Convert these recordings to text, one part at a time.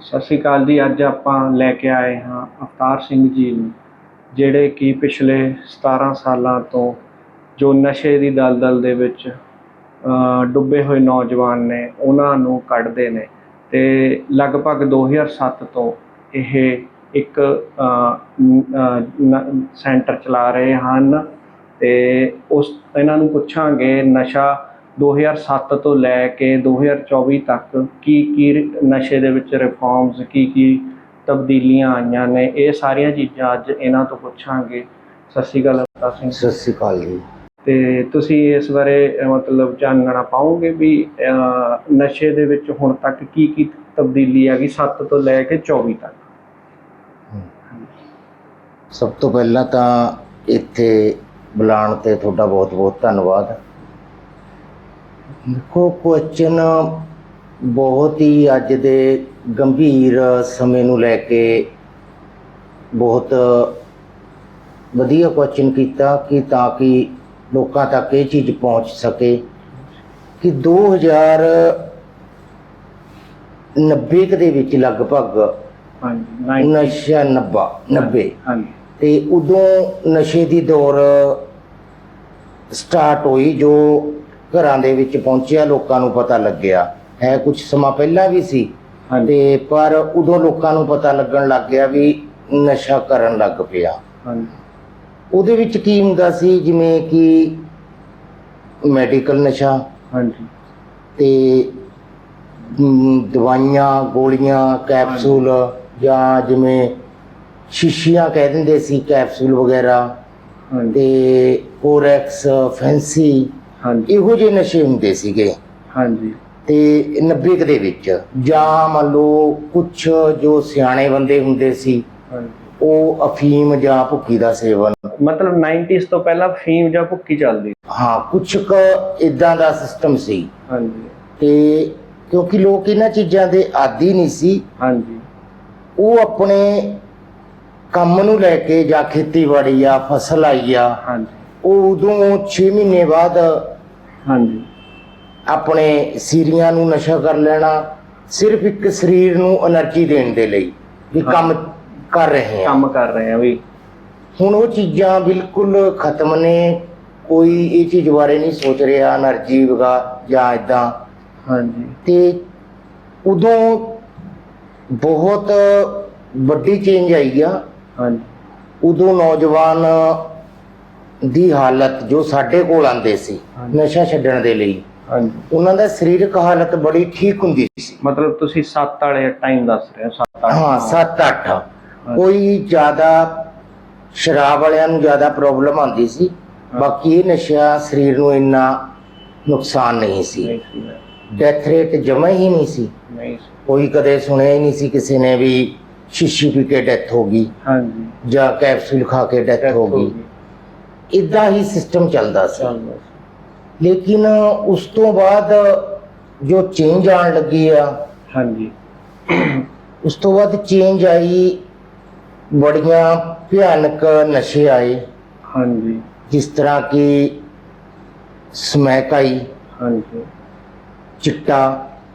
ਸਤਿ ਸ਼੍ਰੀ ਅਕਾਲ ਜੀ, ਅੱਜ ਆਪਾਂ ਲੈ ਕੇ ਆਏ ਹਾਂ ਅਵਤਾਰ ਸਿੰਘ ਜੀ ਨੂੰ, ਜਿਹੜੇ ਕਿ ਪਿਛਲੇ 17 ਸਾਲਾਂ ਤੋਂ ਜੋ ਨਸ਼ੇ ਦੀ ਦਲਦਲ ਦੇ ਵਿੱਚ ਡੁੱਬੇ ਹੋਏ ਨੌਜਵਾਨ ਨੇ, ਉਹਨਾਂ ਨੂੰ ਕੱਢਦੇ ਨੇ ਤੇ ਲਗਭਗ 2007 ਤੋਂ ਇਹ ਇੱਕ ਸੈਂਟਰ ਚਲਾ ਰਹੇ ਹਨ ਤੇ ਉਸ, ਇਹਨਾਂ ਨੂੰ ਪੁੱਛਾਂਗੇ ਨਸ਼ਾ 2007 ਤੋਂ ਲੈ ਕੇ 2024 ਤੱਕ ਕੀ ਕੀ ਨਸ਼ੇ ਦੇ ਵਿੱਚ ਰਿਫਾਰਮਸ ਕੀ ਕੀ ਤਬਦੀਲੀਆਂ ਆਈਆਂ ਨੇ ਇਹ ਸਾਰੀਆਂ ਚੀਜ਼ਾਂ ਅੱਜ ਇਹਨਾਂ ਤੋਂ ਪੁੱਛਾਂਗੇ। ਸਤਿ ਸ਼੍ਰੀ ਅਕਾਲ ਅਵਤਾਰ ਸਿੰਘ ਸਤਿ ਸ੍ਰੀ ਅਕਾਲ ਜੀ। ਤੇ ਤੁਸੀਂ ਇਸ ਬਾਰੇ ਮਤਲਬ ਜਾਣਨਾ ਪਾਓਗੇ ਵੀ ਨਸ਼ੇ ਦੇ ਵਿੱਚ ਹੁਣ ਤੱਕ ਕੀ ਕੀ ਤਬਦੀਲੀ ਆ ਗਈ 7 ਤੋਂ ਲੈ ਕੇ 24 ਤੱਕ? ਸਭ ਤੋਂ ਪਹਿਲਾਂ ਤਾਂ ਇੱਥੇ ਬੁਲਾਉਣ ਤੇ ਤੁਹਾਡਾ ਬਹੁਤ ਬਹੁਤ ਧੰਨਵਾਦ। ਦੇਖੋ ਕੁਐਸਚਨ ਬਹੁਤ ਹੀ ਅੱਜ ਦੇ ਗੰਭੀਰ ਸਮੇਂ ਨੂੰ ਲੈ ਕੇ ਬਹੁਤ ਵਧੀਆ ਕੁਐਸਚਨ ਕੀਤਾ ਕਿ ਤਾਂ ਕਿ ਲੋਕਾਂ ਤੱਕ ਇਹ ਚੀਜ਼ ਪਹੁੰਚ ਸਕੇ ਕਿ 2090 ਕੁ ਦੇ ਵਿੱਚ ਲਗਭਗ ਹਾਂਜੀ 90 ਨਸ਼ਾ 90 90 ਹਾਂਜੀ। ਤੇ ਉਦੋਂ ਨਸ਼ੇ ਦੀ ਦੌਰ ਸਟਾਰਟ ਹੋਈ ਜੋ ਘਰਾਂ ਦੇ ਵਿੱਚ ਪਹੁੰਚਿਆ ਲੋਕਾਂ ਨੂੰ ਪਤਾ ਲੱਗਿਆ। ਹੈ ਕੁਝ ਸਮਾਂ ਪਹਿਲਾਂ ਵੀ ਸੀ। ਹਾਂਜੀ। ਤੇ ਪਰ ਉਦੋਂ ਲੋਕਾਂ ਨੂੰ ਪਤਾ ਲੱਗਣ ਲੱਗ ਗਿਆ ਵੀ ਨਸ਼ਾ ਕਰਨ ਲੱਗ ਪਿਆ। ਹਾਂਜੀ। ਉਹਦੇ ਵਿੱਚ ਕੀ ਹੁੰਦਾ ਸੀ? ਜਿਵੇਂ ਕਿ ਮੈਡੀਕਲ ਨਸ਼ਾ। ਹਾਂਜੀ। ਤੇ ਮ, ਦਵਾਈਆਂ ਗੋਲੀਆਂ ਕੈਪਸੂਲ ਜਾਂ ਜਿਵੇਂ ਸ਼ੀਸ਼ੀਆਂ ਕਹਿ ਦਿੰਦੇ ਸੀ ਕੈਪਸੂਲ ਵਗੈਰਾ। ਹਾਂਜੀ। ਤੇ ਕੋਰੈਕਸ ਫੈਂਸੀ। ਹਾਂਜੀ। ਇਹੋ ਜਿਹੇ ਨਸ਼ੇ ਹੁੰਦੇ ਸੀਗੇ। ਹਾਂਜੀ। ਤੇ 90 ਕੁ ਦੇ ਵਿੱਚ ਜਾਂ ਮੰਨ ਲਓ ਕੁਝ ਜੋ ਸਿਆਣੇ ਬੰਦੇ ਹੁੰਦੇ ਸੀ ਹਾਂਜੀ। ਉਹ ਅਫੀਮ ਜਾਂ ਭੁੱਕੀ ਦਾ ਸੇਵਨ। ਮਤਲਬ 90s ਤੋਂ ਪਹਿਲਾਂ ਫੀਮ ਜਾਂ ਭੁੱਕੀ ਚੱਲਦੀ। ਹਾਂ ਕੁਝ ਕੁ ਇਦਾਂ ਦਾ ਸਿਸਟਮ ਸੀ। ਹਾਂਜੀ। ਤੇ ਕਿਉਂਕਿ ਲੋਕ ਇਹਨਾਂ ਚੀਜ਼ਾਂ ਦੇ ਆਦੀ ਨਹੀਂ ਸੀ। ਹਾਂਜੀ। ਉਹ ਆਪਣੇ ਕੰਮ ਨੂੰ ਲੈ ਕੇ ਜਾਂ ਖੇਤੀਬਾੜੀ ਆ ਫਸਲ ਆਈ ਆ ਹਾਂਜੀ। ਉਹ ਉਦੋਂ 6 ਮਹੀਨੇ ਬਾਅਦ ਹਾਂਜੀ। ਆਪਣੇ ਸੀਰੀਆਂ ਨੂੰ ਨਸ਼ਾ ਕਰ ਲੈਣਾ ਸਿਰਫ ਇੱਕ ਸਰੀਰ ਨੂੰ એનર્ਜੀ ਦੇਣ ਦੇ ਲਈ ਵੀ ਕੰਮ ਕਰ ਰਹੇ ਆ ਕੰਮ ਕਰ ਰਹੇ ਆ ਵੀ। ਹੁਣ ਉਹ ਚੀਜ਼ਾਂ ਬਿਲਕੁਲ ਖਤਮ ਨੇ ਕੋਈ ਇਹ ਚੀਜ਼ ਬਾਰੇ ਨਹੀਂ ਸੋਚ ਰਿਹਾ એનર્ਜੀ ਵਗਾ ਜਾਂ ਇਦਾਂ ਹਾਂਜੀ। ਤੇ ਉਦੋਂ ਬਹੁਤ ਵੱਡੀ ਚੇਂਜ ਆਈ ਆ। ਹਾਂਜੀ। ਉਦੋਂ ਨੌਜਵਾਨ ਦੀ ਹਾਲਤ ਜੋ ਸਾਡੇ ਕੋਲ ਆਂਦੇ ਸੀ। ਨਸ਼ਾ ਛੱਡਣ ਦੇ ਲਈ ਹਾਂਜੀ। ਉਹਨਾਂ ਦਾ ਸਰੀਰਕ ਹਾਲਤ ਬੜੀ ਠੀਕ ਹੁੰਦੀ ਸੀ। ਮਤਲਬ ਤੁਸੀਂ 7 ਵਾਲੇ ਟਾਈਮ ਦੱਸ ਰਹੇ ਹੋ 7 8 ਹਾਂ 7-8 ਕੋਈ ਜ਼ਿਆਦਾ ਸ਼ਰਾਬ ਵਾਲਿਆਂ ਨੂੰ ਜ਼ਿਆਦਾ ਪ੍ਰੋਬਲਮ ਆਉਂਦੀ ਸੀ। ਬਾਕੀ ਇਹ ਨਸ਼ਾ ਸਰੀਰ ਨੂੰ ਇੰਨਾ ਨੁਕਸਾਨ ਨਹੀਂ ਸੀ। ਡੈਥ ਰੇਟ ਜਮਾ ਹੀ ਨਹੀਂ ਸੀ। ਕੋਈ ਕਦੇ ਸੁਣਿਆ ਹੀ ਨਹੀਂ ਸੀ ਕਿਸੇ ਨੇ ਵੀ ਸ਼ੀਸ਼ੀ ਪੀ ਕੇ ਡੈਥ ਹੋ ਗਈ ਹਾਂਜੀ। ਜਾਂ ਕੈਪਸੂਲ ਖਾ ਕੇ ਡੈਥ ਹੋ ਗਈ। ਇਦਾਂ ਹੀ ਸਿਸਟਮ ਚੱਲਦਾ ਸੀ। ਲੇਕਿਨ ਉਸ ਤੋਂ ਬਾਅਦ ਜੋ ਚੇਂਜ ਆਉਣ ਲੱਗੀ ਆ ਹਾਂਜੀ। ਉਸ ਤੋਂ ਬਾਅਦ ਚੇਂਜ ਆਈ ਬੜੀਆਂ ਭਿਆਨਕ ਨਸ਼ੇ ਆਏ। ਹਾਂਜੀ। ਜਿਸ ਤਰ੍ਹਾਂ ਕਿ ਸਮੈਕ ਆਈ ਹਾਂਜੀ। ਚਿੱਟਾ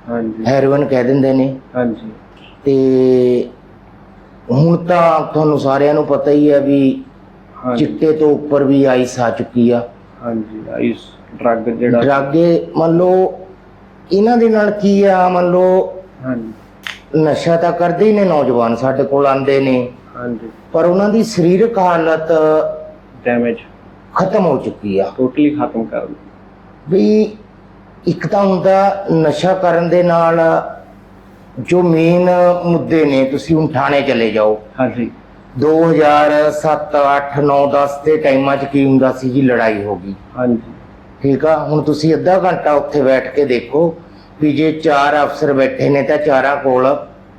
ਹਾਂਜੀ। ਹੈਰੋਇਨ ਕਹਿ ਦਿੰਦੇ ਨੇ। ਹਾਂਜੀ। ਤੇ ਹੁਣ ਤਾਂ ਤੁਹਾਨੂੰ ਸਾਰਿਆਂ ਨੂੰ ਪਤਾ ਹੀ ਹੈ ਵੀ ਹਾਂਜੀ। ਚਿੱਟੇ ਤੋਂ ਉੱਪਰ ਵੀ ਆਈਸ ਆ ਚੁੱਕੀ ਆ। ਹਾਂਜੀ ਆਈਸ ਡਰੱਗ ਜਿਹੜਾ ਡਰਾਗੇ ਮੰਨ ਲਓ ਇਹਨਾਂ ਦੇ ਨਾਲ ਕੀ ਆ ਮੰਨ ਲਓ ਹਾਂਜੀ। ਨਸ਼ਾ ਤਾਂ ਕਰਦੇ ਹੀ ਨੇ ਨੌਜਵਾਨ ਸਾਡੇ ਕੋਲ ਆਂਦੇ ਨੇ। ਹਾਂਜੀ। ਪਰ ਉਹਨਾਂ ਦੀ ਸਰੀਰਕ ਹਾਲਤ ਡੈਮੇਜ ਖਤਮ ਹੋ ਚੁੱਕੀ ਆ। ਟੋਟਲੀ ਖਤਮ ਕਰ ਦਿਓ ਵੀ ਇੱਕ ਤਾਂ ਹੁੰਦਾ ਨਸ਼ਾ ਕਰਨ ਦੇ ਨਾਲ ਜੋ ਮੇਨ ਮੁੱਦੇ ਨੇ ਤੁਸੀਂ ਹੁਣ ਥਾਣੇ ਚਲੇ ਜਾਓ। ਹਾਂਜੀ। 2007 8 9 10 ਦੇ ਟਾਈਮਾਂ 'ਚ ਕੀ ਹੁੰਦਾ ਸੀ ਜੀ? ਲੜਾਈ ਹੋ ਗਈ। ਹਾਂਜੀ। ਠੀਕ ਆ? ਹੁਣ ਤੁਸੀਂ ਅੱਧਾ ਘੰਟਾ ਉੱਥੇ ਬੈਠ ਕੇ ਦੇਖੋ ਵੀ ਜੇ ਚਾਰ ਅਫਸਰ ਬੈਠੇ ਨੇ ਤਾਂ ਚਾਰਾਂ ਕੋਲ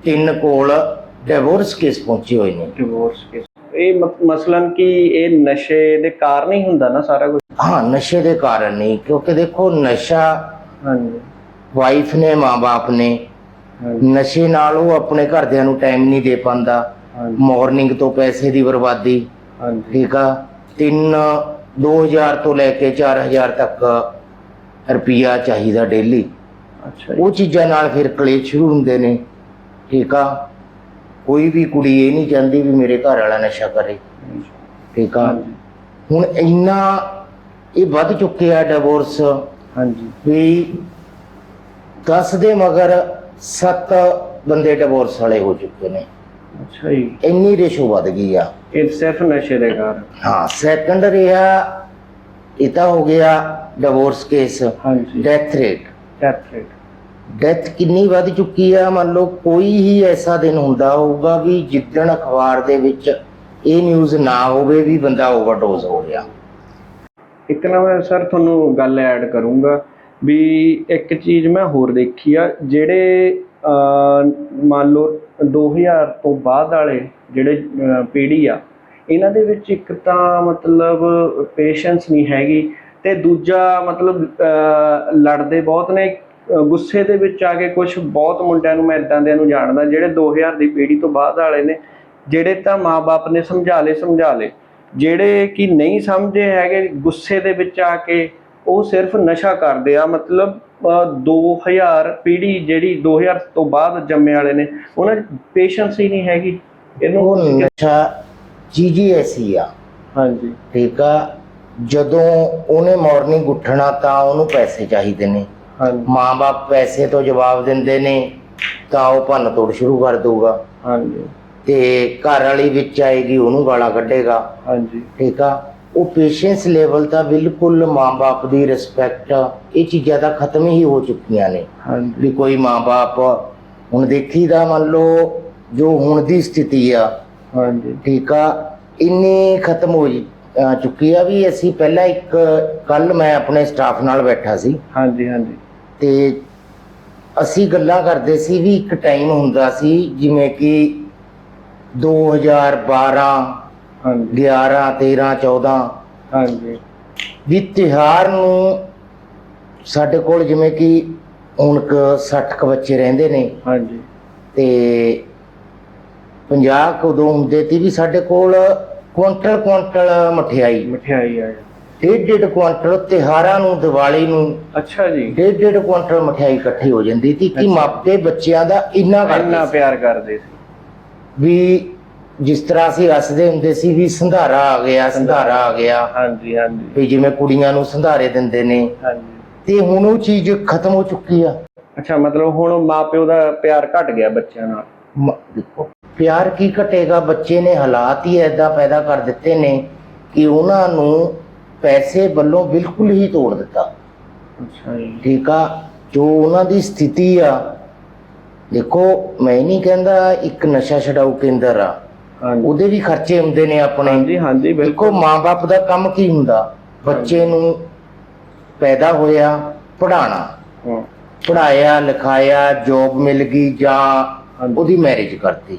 ਤਿੰਨ ਕੋਲ ਡਿਵੋਰਸ ਕੇਸ ਪਹੁੰਚੇ ਹੋਏ ਨੇ। ਡਿਵੋਰਸ ਕੇਸ ਇਹ ਮਸਲਨ ਕਿ ਇਹ ਨਸ਼ੇ ਦੇ ਕਾਰਨ ਹੀ ਹੁੰਦਾ ਨਾ ਸਾਰਾ ਕੁਝ ਹਾਂ ਨਸ਼ੇ ਦੇ ਕਾਰਨ ਨਹੀਂ ਕਿਉਂਕਿ ਦੇਖੋ ਨਸ਼ਾ ਹਾਂਜੀ। ਵਾਈਫ ਨੇ ਮਾਂ-ਬਾਪ ਨੇ। ਨਸ਼ੇ ਨਾਲ ਉਹ ਆਪਣੇ ਘਰਦਿਆਂ ਨੂੰ ਟਾਈਮ ਨਹੀਂ ਦੇ ਪਾਉਂਦਾ। ਮਾਰਨਿੰਗ ਤੋਂ ਪੈਸੇ ਦੀ ਬਰਬਾਦੀ ਠੀਕ ਆ? ਤਿੰਨ 2000 ਤੋਂ ਲੈ ਕੇ 4000 ਤੱਕ ਰੁਪਿਆ ਚਾਹੀਦਾ ਡੇਲੀ ਅੱਛਾ ਉਹ ਚੀਜ਼ਾਂ ਨਾਲ ਫਿਰ ਕਲੇਸ਼ ਸ਼ੁਰੂ ਹੁੰਦੇ ਨੇ ਠੀਕ ਆ? ਕੋਈ ਵੀ ਕੁੜੀ ਇਹ ਨਹੀਂ ਚਾਹੁੰਦੀ ਵੀ ਮੇਰੇ ਘਰ ਵਾਲਾ ਨਸ਼ਾ ਕਰੇ ਠੀਕ ਆ? ਹੁਣ ਇੰਨਾ ਇਹ ਵੱਧ ਚੁੱਕਿਆ ਡਿਵੋਰਸ ਹਾਂਜੀ। ਵੀ 10 ਦੇ ਮਗਰ 7 ਬੰਦੇ ਡਿਵੋਰਸ ਵਾਲੇ ਹੋ ਚੁੱਕੇ ਨੇ। ਅੱਛਾ ਜੀ। ਇੰਨੀ ਰੇਸ਼ੋ ਵੱਧ ਗਈ ਆ। ਇਹ ਸਿਰਫ ਨਸ਼ੇ ਦੇ ਕਾਰਨ। ਹਾਂ ਸੈਕੰਡ ਰਿਹਾ ਇਹ ਤਾਂ ਹੋ ਗਿਆ ਡਿਵੋਰਸ ਕੇਸ ਹਾਂਜੀ। Death rate death rate death ਕਿੰਨੀ ਵੱਧ ਚੁੱਕੀ ਆ ਮੰਨ ਲਓ ਕੋਈ ਹੀ ਐਸਾ ਦਿਨ ਹੁੰਦਾ ਹੋਊਗਾ ਵੀ ਜਿੱਦਣ ਅਖਬਾਰ ਦੇ ਵਿੱਚ ਇਹ ਨਿਊਜ਼ ਨਾ ਹੋਵੇ ਵੀ ਬੰਦਾ ਓਵਰਡੋਜ਼ ਹੋ ਗਿਆ। ਇੱਕ ਨਾ ਮੈਂ ਸਰ ਤੁਹਾਨੂੰ ਗੱਲ ਐਡ ਕਰੂੰਗਾ ਵੀ ਇੱਕ ਚੀਜ਼ ਮੈਂ ਹੋਰ ਦੇਖੀ ਆ ਜਿਹੜੇ ਮੰਨ ਲਓ 2000 ਤੋਂ ਬਾਅਦ ਵਾਲੇ ਜਿਹੜੇ ਅਹ, ਪੀੜ੍ਹੀ ਆ ਇਹਨਾਂ ਦੇ ਵਿੱਚ ਇੱਕ ਤਾਂ ਮਤਲਬ ਪੇਸ਼ੈਂਸ ਨਹੀਂ ਹੈਗੀ ਤੇ ਦੂਜਾ ਮਤਲਬ ਲੜਦੇ ਬਹੁਤ ਨੇ ਗੁੱਸੇ ਦੇ ਵਿੱਚ ਆ ਕੇ ਕੁਝ ਬਹੁਤ ਮੁੰਡਿਆਂ ਨੂੰ ਮੈਂ ਇਦਾਂ ਦਿਆਂ ਨੂੰ ਜਾਣਦਾ ਜਿਹੜੇ 2000 ਦੀ ਪੀੜ੍ਹੀ ਤੋਂ ਬਾਅਦ ਵਾਲੇ ਨੇ ਜਿਹੜੇ ਤਾਂ ਮਾਪੇ ਨੇ ਸਮਝਾ ਲਏ ਸਮਝਾ ਲਏ ਜਿਹੜੇ ਕਿ ਨਹੀਂ ਸਮਝੇ ਹੈਗੇ ਗੁੱਸੇ ਦੇ ਵਿੱਚ ਆ ਕੇ ਉਹ ਸਿਰਫ ਨਸ਼ਾ ਕਰਦੇ ਆ ਮਤਲਬ 2000 ਪੀੜ੍ਹੀ ਜਿਹੜੀ 2000 ਤੋਂ ਬਾਅਦ ਜੰਮੇ ਵਾਲੇ ਨੇ ਉਹਨਾਂ 'ਚ ਪੇਸ਼ੈਂਸ ਹੀ ਨਹੀਂ ਹੈਗੀ। ਉਹ ਇਹਨੂੰ ਨਸ਼ਾ ਚੀਜ਼ ਹੀ ਐਸੀ ਆ। ਹਾਂਜੀ। ਠੀਕ ਆ ਜਦੋਂ ਉਹਨੇ ਮਾਰਨਿੰਗ ਉੱਠਣਾ ਤਾਂ ਉਹਨੂੰ ਪੈਸੇ ਚਾਹੀਦੇ ਨੇ। ਹਾਂਜੀ। ਮਾਂ-ਬਾਪ ਪੈਸੇ ਤੋਂ ਜਵਾਬ ਦਿੰਦੇ ਨੇ ਤਾਂ ਉਹ ਭੰਨ ਤੋੜ ਸ਼ੁਰੂ ਕਰ ਦਊਗਾ। ਹਾਂਜੀ। ਤੇ ਘਰ ਵਾਲੀ ਵਿੱਚ ਆਏਗੀ ਉਹਨੂੰ ਗਾਲਾਂ ਕੱਢੇਗਾ। ਹਾਂਜੀ। ਠੀਕ ਆ ਉਹ ਪੇਸ਼ੈਂਸ ਲੈਵਲ ਤਾਂ ਬਿਲਕੁਲ ਮਾਂ-ਬਾਪ ਦੀ ਰਿਸਪੈਕਟ ਇਹ ਚੀਜ਼ਾਂ ਤਾਂ ਖਤਮ ਹੀ ਹੋ ਚੁੱਕੀਆਂ ਨੇ। ਹਾਂਜੀ। ਵੀ ਕੋਈ ਮਾਂ-ਬਾਪ ਹੁਣ ਦੇਖੀਦਾ ਮੰਨ ਲਓ ਜੋ ਹੁਣ ਦੀ ਸਥਿਤੀ ਆ। ਹਾਂਜੀ। ਠੀਕ ਆ। ਇੰਨੀ ਖਤਮ ਹੋ ਚੁੱਕੀ ਆ ਵੀ ਅਸੀਂ ਪਹਿਲਾਂ ਇੱਕ ਕੱਲ ਮੈਂ ਆਪਣੇ ਸਟਾਫ ਨਾਲ ਬੈਠਾ ਸੀ। ਹਾਂਜੀ ਹਾਂਜੀ। ਤੇ ਅਸੀਂ ਗੱਲਾਂ ਕਰਦੇ ਸੀ ਵੀ ਇੱਕ ਟਾਈਮ ਹੁੰਦਾ ਸੀ ਜਿਵੇਂ ਕਿ 2012 ਹਾਂਜੀ। 11 13 14 ਹਾਂਜੀ। ਵੀ ਤਿਉਹਾਰ ਨੂੰ ਸਾਡੇ ਕੋਲ ਜਿਵੇਂ ਕਿ ਹੁਣ ਕ 60 ਕ ਬੱਚੇ ਰਹਿੰਦੇ ਨੇ। ਹਾਂਜੀ। ਤੇ 50 ਕੁ ਉਦੋਂ ਹੁੰਦੇ ਸੀ ਵੀ ਸਾਡੇ ਕੋਲ ਕੁਇੰਟਲ ਕੁਇੰਟਲ ਮਠਿਆਈ। ਮਠਿਆਈ ਆ। ਡੇਢ ਡੇਢ ਕੁਇੰਟਲ ਤਿਉਹਾਰਾਂ ਨੂੰ ਦੀਵਾਲੀ ਨੂੰ ਅੱਛਾ ਜੀ। ਡੇਢ ਡੇਢ ਕੁਇੰਟਲ ਮਠਿਆਈ ਇਕੱਠੀ ਹੋ ਜਾਂਦੀ ਸੀ ਕਿ। ਮਾਪੇ ਬੱਚਿਆਂ ਦਾ ਇੰਨਾ ਇੰਨਾ ਕਰਦੇ ਸੀ। ਪਿਆਰ ਕਰਦੇ ਸੀ। ਵੀ ਜਿਸ ਤਰ੍ਹਾਂ ਅਸੀਂ ਹੱਸਦੇ ਹੁੰਦੇ ਸੀ ਵੀ ਸੰਧਾਰਾ ਆ ਗਿਆ ਸੰਧਾਰਾ ਆ ਗਿਆ। ਹਾਂਜੀ ਹਾਂਜੀ। ਵੀ ਜਿਵੇਂ ਕੁੜੀਆਂ ਨੂੰ ਸੰਧਾਰੇ ਦਿੰਦੇ ਨੇ। ਹਾਂਜੀ। ਤੇ ਹੁਣ ਉਹ ਚੀਜ਼ ਖਤਮ ਹੋ ਚੁੱਕੀ ਆ। ਅੱਛਾ ਮਤਲਬ ਹੁਣ ਮਾਪਿਓ ਦਾ ਪਿਆਰ ਘਟ ਗਿਆ ਬੱਚਿਆਂ ਨਾਲ? ਮ- ਦੇਖੋ ਪਿਆਰ ਕੀ ਘਟੇਗਾ? ਬੱਚੇ ਨੇ ਹਾਲਾਤ ਹੀ ਐਦਾਂ ਪੈਦਾ ਕਰ ਦਿੱਤੇ ਨੇ ਕਿ ਉਹਨਾਂ ਨੂੰ ਪੈਸੇ ਵੱਲੋਂ ਬਿਲਕੁਲ ਹੀ ਤੋੜ ਦਿੱਤਾ। ਅੱਛਾ ਜੀ। ਠੀਕ ਆ? ਜੋ ਉਹਨਾਂ ਦੀ ਸਥਿਤੀ ਆ। ਦੇਖੋ ਮੈਂ ਨਹੀਂ ਕਹਿੰਦਾ ਇੱਕ ਨਸ਼ਾ ਛਡਾਊ ਕੇਂਦਰ ਆ। ਉਹਦੇ ਵੀ ਖਰਚੇ ਹੁੰਦੇ ਨੇ ਆਪਣੇ। ਹਾਂਜੀ ਹਾਂਜੀ ਬਿਲਕੁਲ। ਮਾਂ-ਬਾਪ ਦਾ ਕੰਮ ਕੀ ਹੁੰਦਾ? ਬੱਚੇ ਨੂੰ ਪੈਦਾ ਹੋਇਆ ਪੜਾਉਣਾ ਹਾਂ, ਪੜਾਇਆ ਲਿਖਾਇਆ ਜੋਬ ਮਿਲ ਗਈ ਜਾਂ ਉਹਦੀ ਮੈਰਿਜ ਕਰਤੀ।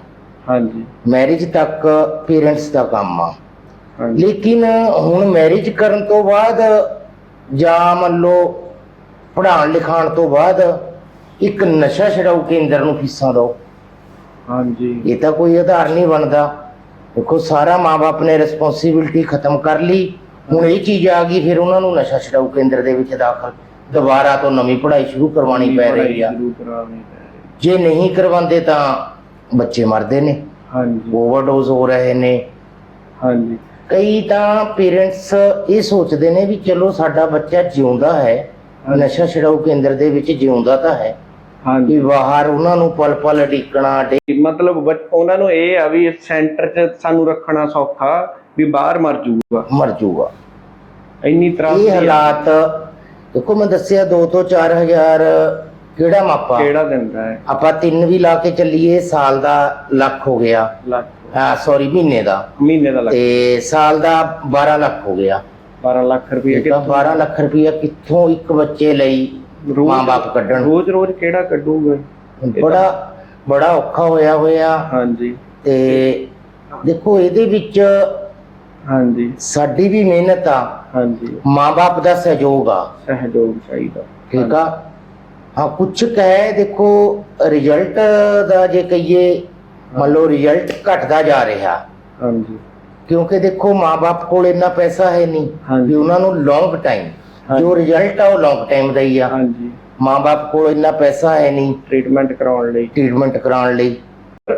ਹਾਂਜੀ। ਮੈਰਿਜ ਤੱਕ ਪੇਰੈਂਟਸ ਦਾ ਕੰਮ ਆ। ਲੇਕਿਨ ਹੁਣ ਮੈਰਿਜ ਕਰਨ ਤੋਂ ਬਾਅਦ ਜਾਂ ਮੰਨ ਲਓ ਪੜ੍ਹਾਉਣ ਲਿਖਾਉਣ ਤੋਂ ਬਾਅਦ ਇੱਕ ਨਸ਼ਾ ਛਡਾਊ ਕੇਂਦਰ ਨੂੰ ਫੀਸਾਂ ਦਿਓ। ਹਾਂਜੀ। ਇਹ ਤਾਂ ਕੋਈ ਆਧਾਰ ਨਹੀਂ ਬਣਦਾ। ਦੇਖੋ ਸਾਰਾ ਮਾਪੇ ਨੇ ਰਿਸਪੌਂਸਿਬਿਲਟੀ ਖਤਮ ਕਰ ਲਈ। ਹੁਣ ਇਹ ਚੀਜ਼ ਆ ਗਈ ਫਿਰ ਉਹਨਾਂ ਨੂੰ ਨਸ਼ਾ ਛਡਾਊ ਕੇਂਦਰ ਦੇ ਵਿੱਚ ਦਾਖਲ। ਦੁਬਾਰਾ ਤੋਂ ਨਵੀਂ ਪੜ੍ਹਾਈ ਸ਼ੁਰੂ ਕਰਵਾਉਣੀ ਪੈ ਰਹੀ ਆ। ਸ਼ੁਰੂ ਕਰਾਉਣੀ ਪੈ ਰਹੀ ਜੇ ਨਹੀਂ ਕਰਵਾਉਂਦੇ ਤਾਂ ਬੱਚੇ ਮਰਦੇ ਨੇ। ਹਾਂਜੀ। ਓਵਰਡੋਜ਼ ਹੋ ਰਹੇ ਨੇ। ਹਾਂਜੀ। ਕਈ ਤਾਂ ਪੇਰੈਂਟਸ ਇਹ ਸੋਚਦੇ ਨੇ ਵੀ ਚਲੋ ਸਾਡਾ ਬੱਚਾ ਜਿਉਂਦਾ ਹੈ। ਨਸ਼ਾ ਛਡਾਊ ਕੇਂਦਰ ਦੇ ਵਿੱਚ ਜਿਉਂਦਾ ਤਾਂ ਹੈ। ਹਾਂਜੀ। ਵੀ ਬਾਹਰ ਉਹਨਾਂ ਨੂੰ ਪਲ ਪਲ ਢੀਕਣਾ ਮਤਲਬ ਬੱਚ- ਉਹਨਾਂ ਨੂੰ ਇਹ ਆ ਵੀ ਸੈਂਟਰ 'ਚ ਸਾਨੂੰ ਰੱਖਣਾ ਸੌਖਾ ਵੀ ਬਾਹਰ ਮਰ ਜੂਗਾ। ਮਰ ਜੂਗਾ। ਇੰਨੀ ਤਰ੍ਹਾਂ ਇਹ ਹਾਲਾਤ ਦੇਖੋ ਮੈਂ ਦੱਸਿਆ 2 ਤੋਂ 4000 ਕਿਹੜਾ ਮਾਪਾ? ਕਿਹੜਾ ਦਿੰਦਾ ਹੈ? ਆਪਾਂ ਤਿੰਨ ਵੀ ਲਾ ਕੇ ਚੱਲੀਏ ਸਾਲ ਦਾ ਲੱਖ ਹੋ ਗਿਆ। ਲੱਖ। ਹਾਂ ਸੌਰੀ ਮਹੀਨੇ ਦਾ। ਮਹੀਨੇ ਦਾ ਲੱਖ। ਤੇ ਸਾਲ ਦਾ 12 ਲੱਖ ਹੋ ਗਿਆ। 12 ਲੱਖ ਰੁਪਏ ਠੀਕ ਆ 12 ਲੱਖ ਰੁਪਇਆ ਕਿੱਥੋਂ ਇੱਕ ਬੱਚੇ ਲਈ ਮਾਂ-ਬਾਪ ਕੱਢਣ। ਰੋਜ਼ ਰੋਜ਼ ਕਿਹੜਾ ਕੱਢੂਗਾ? ਬੜਾ ਬੜਾ ਔਖਾ ਹੋਇਆ ਹੋਇਆ। ਹਾਂਜੀ। ਤੇ ਦੇਖੋ ਇਹਦੇ ਵਿੱਚ ਹਾਂਜੀ। ਸਾਡੀ ਵੀ ਮਿਹਨਤ ਆ। ਹਾਂਜੀ। ਮਾਂ-ਬਾਪ ਦਾ ਸਹਿਯੋਗ ਆ। ਸਹਿਯੋਗ ਚਾਹੀਦਾ। ਠੀਕ ਆ? ਹਾਂ ਕੁਛ ਕਹੇ ਦੇਖੋ ਰਿਜ਼ਲਟ ਦਾ ਜੇ ਕਹੀਏ ਮੰਨ ਲਓ ਰਿਜ਼ਲਟ ਘਟਦਾ ਜਾ ਰਿਹਾ। ਹਾਂਜੀ। ਕਿਉਂਕਿ ਦੇਖੋ ਮਾਂ-ਬਾਪ ਕੋਲ ਇੰਨਾ ਪੈਸਾ ਹੈ ਨਹੀਂ ਵੀ ਹਾਂਜੀ ਉਹਨਾਂ ਨੂੰ ਲੌਂਗ ਟਾਈਮ ਜੋ ਰਿਜ਼ਲਟ ਆ ਉਹ ਲੌਂਗ ਟਾਈਮ ਦਾ ਹੀ ਆ। ਹਾਂਜੀ। ਮਾਂ-ਬਾਪ ਕੋਲ ਇੰਨਾ ਪੈਸਾ ਹੈ ਨਹੀਂ। ਟ੍ਰੀਟਮੈਂਟ ਕਰਾਉਣ ਲਈ। ਟ੍ਰੀਟਮੈਂਟ ਕਰਾਉਣ ਲਈ।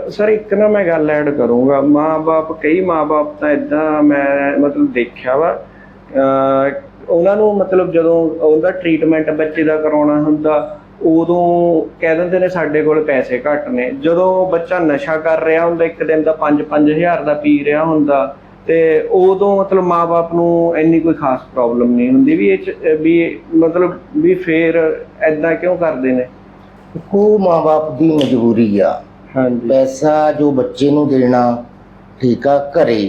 ਸਰ ਇੱਕ ਨਾ ਮੈਂ ਗੱਲ ਐਡ ਕਰੂੰਗਾ। ਮਾਂ-ਬਾਪ ਕਈ ਮਾਂ-ਬਾਪ ਤਾਂ ਇਦਾਂ ਮੈਂ ਮਤਲਬ ਦੇਖਿਆ ਵਾ। ਉਹਨਾਂ ਨੂੰ ਮਤਲਬ ਜਦੋਂ ਉਹਦਾ ਟ੍ਰੀਟਮੈਂਟ ਬੱਚੇ ਦਾ ਕਰਾਉਣਾ ਹੁੰਦਾ ਉਦੋਂ ਕਹਿ ਦਿੰਦੇ ਨੇ ਸਾਡੇ ਕੋਲ ਪੈਸੇ ਘੱਟ ਨੇ। ਜਦੋਂ ਬੱਚਾ ਨਸ਼ਾ ਕਰ ਰਿਹਾ ਹੁੰਦਾ ਇੱਕ ਦਿਨ ਦਾ 5-5000 ਦਾ ਪੀ ਰਿਹਾ ਹੁੰਦਾ ਤੇ ਉਦੋਂ ਮਤਲਬ ਮਾਂ-ਬਾਪ ਨੂੰ ਇੰਨੀ ਕੋਈ ਖਾਸ ਪ੍ਰੋਬਲਮ ਨਹੀਂ ਹੁੰਦੀ ਵੀ ਇਹ ਵੀ ਮਤਲਬ ਵੀ ਫੇਰ ਐਦਾਂ ਕਿਉਂ ਕਰਦੇ ਨੇ? ਉਹ ਮਾਂ-ਬਾਪ ਦੀ ਮਜਬੂਰੀ ਆ। ਹਾਂਜੀ। ਪੈਸਾ ਜੋ ਬੱਚੇ ਨੂੰ ਦੇਣਾ ਠੀਕ ਆ ਘਰੇ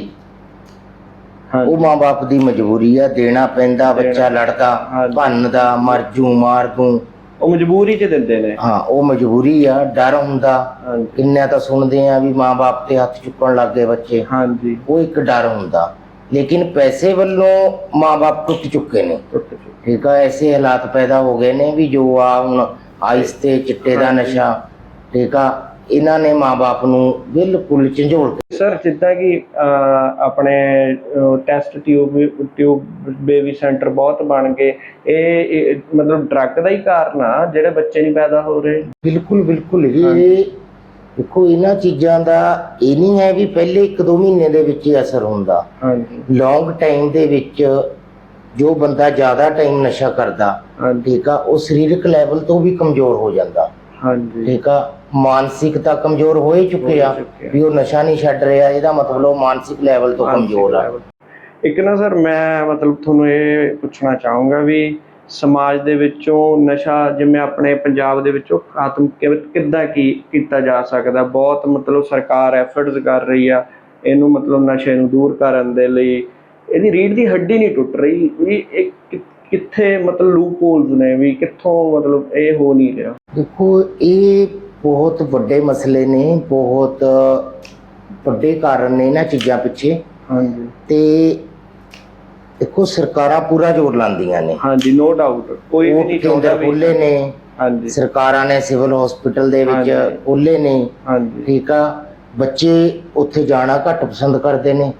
ਉਹ ਮਾਂ-ਬਾਪ ਦੀ ਮਜਬੂਰੀ ਆ। ਦੇਣਾ ਪੈਂਦਾ ਬੱਚਾ ਲੜਦਾ। ਭੰਨਦਾ ਮਰ ਜੂ ਮਾਰ ਦੂੰ। ਉਹ ਮਜਬੂਰੀ 'ਚ ਦਿੰਦੇ ਨੇ। ਹਾਂ ਉਹ ਮਜਬੂਰੀ ਆ ਡਰ ਹੁੰਦਾ। ਹਾਂਜੀ। ਕਿੰਨਿਆਂ ਤਾਂ ਸੁਣਦੇ ਆ ਵੀ ਮਾਂ-ਬਾਪ ਤੇ ਹੱਥ ਚੁੱਕਣ ਲੱਗ ਗਏ ਬੱਚੇ। ਹਾਂਜੀ। ਉਹ ਇੱਕ ਡਰ ਹੁੰਦਾ। ਲੇਕਿਨ ਪੈਸੇ ਵੱਲੋਂ ਮਾਂ-ਬਾਪ ਟੁੱਟ ਚੁੱਕੇ ਨੇ। ਟੁੱਟ ਚੁੱਕੇ। ਠੀਕ ਆ ਐਸੇ ਹਾਲਾਤ ਪੈਦਾ ਹੋ ਗਏ ਨੇ ਵੀ ਜੋ ਆ ਹੁਣ ਆਈਸ ਤੇ ਚਿੱਟੇ ਦਾ। ਨਸ਼ਾ। ਠੀਕ ਆ ਇਹਨਾਂ ਨੇ ਮਾਂ-ਬਾਪ ਨੂੰ ਬਿਲਕੁਲ ਝੰਜੋੜ ਕੇ ਸਰ ਜਿੱਦਾਂ ਕਿ ਆਪਣੇ test tube tube baby centre ਬਹੁਤ ਬਣ ਗਏ। ਇਹ ਮਤਲਬ ਡਰੱਗ ਦਾ ਹੀ ਕਾਰਨ ਆ ਜਿਹੜੇ ਬੱਚੇ ਨਹੀਂ ਪੈਦਾ ਹੋ ਰਹੇ। ਬਿਲਕੁਲ ਬਿਲਕੁਲ। ਇਹ ਦੇਖੋ ਇਹਨਾਂ ਚੀਜ਼ਾਂ ਦਾ ਇਹ ਨਹੀਂ ਹੈ ਵੀ ਪਹਿਲੇ 1-2 ਮਹੀਨੇ ਦੇ ਵਿੱਚ ਹੀ ਅਸਰ ਹੁੰਦਾ। ਹਾਂਜੀ। ਲੌਂਗ ਟਾਈਮ ਦੇ ਵਿੱਚ ਜੋ ਬੰਦਾ ਜ਼ਿਆਦਾ ਟਾਈਮ ਨਸ਼ਾ ਕਰਦਾ ਠੀਕ ਆ ਉਹ ਸਰੀਰਕ ਲੈਵਲ ਤੋਂ ਵੀ ਕਮਜ਼ੋਰ ਹੋ ਜਾਂਦਾ। ਹਾਂਜੀ। ਠੀਕ ਆ? ਮਾਨਸਿਕਤਾ ਕਮਜ਼ੋਰ ਹੋ ਹੀ ਚੁੱਕੇ ਆ। ਵੀ ਉਹ ਨਸ਼ਾ ਨਹੀਂ ਛੱਡ ਰਿਹਾ ਇਹਦਾ ਮਤਲਬ ਉਹ ਮਾਨਸਿਕ ਲੈਵਲ ਤੋਂ ਕਮਜ਼ੋਰ ਆ। ਇੱਕ ਨਾ ਸਰ ਮੈਂ ਮਤਲਬ ਤੁਹਾਨੂੰ ਇਹ ਪੁੱਛਣਾ ਚਾਹੂੰਗਾ ਵੀ ਸਮਾਜ ਦੇ ਵਿੱਚੋਂ ਨਸ਼ਾ ਜਿਵੇਂ ਆਪਣੇ ਪੰਜਾਬ ਦੇ ਵਿੱਚੋਂ ਖਾਤਮ ਕਿੱਦਾਂ ਕੀ ਕੀਤਾ ਜਾ ਸਕਦਾ? ਬਹੁਤ ਮਤਲਬ ਸਰਕਾਰ ਐਫਰਟਸ ਕਰ ਰਹੀ ਆ ਇਹਨੂੰ ਮਤਲਬ ਨਸ਼ੇ ਨੂੰ ਦੂਰ ਕਰਨ ਦੇ ਲਈ। ਇਹਦੀ ਰੀੜ ਦੀ ਹੱਡੀ ਨਹੀਂ ਟੁੱਟ ਰਹੀ ਵੀ ਇਹ ਕਿੱਥੇ ਮਤਲਬ ਲੂਪ ਹੋਲਸ ਨੇ ਵੀ ਕਿੱਥੋਂ ਮਤਲਬ ਇਹ ਹੋ ਨਹੀਂ ਰਿਹਾ? ਦੇਖੋ ਇਹ ਬਹੁਤ ਵੱਡੇ ਮਸਲੇ ਨੇ ਬਹੁਤ ਵੱਡੇ ਕਾਰਨ ਨੇ ਇਹਨਾਂ ਚੀਜ਼ਾਂ ਪਿੱਛੇ। ਹਾਂਜੀ। ਤੇ ਦੇਖੋ ਸਰਕਾਰਾਂ ਪੂਰਾ ਜ਼ੋਰ ਲਾਉਂਦੀਆਂ ਨੇ। ਹਾਂਜੀ ਨੋ ਡਾਊਟ ਕੋਈ ਵੀ ਨਹੀਂ ਚਾਹੁੰਦਾ ਵੀ ਖੁੱਲੇ ਨੇ। ਹਾਂਜੀ। ਸਰਕਾਰਾਂ ਨੇ ਸਿਵਲ ਹਸਪੀਟਲ ਦੇ ਵਿੱਚ। ਖੋਲੇ ਨੇ। ਹਾਂਜੀ। ਠੀਕ ਆ। ਬੱਚੇ ਉੱਥੇ ਜਾਣਾ ਘੱਟ ਪਸੰਦ ਕਰਦੇ ਨੇ।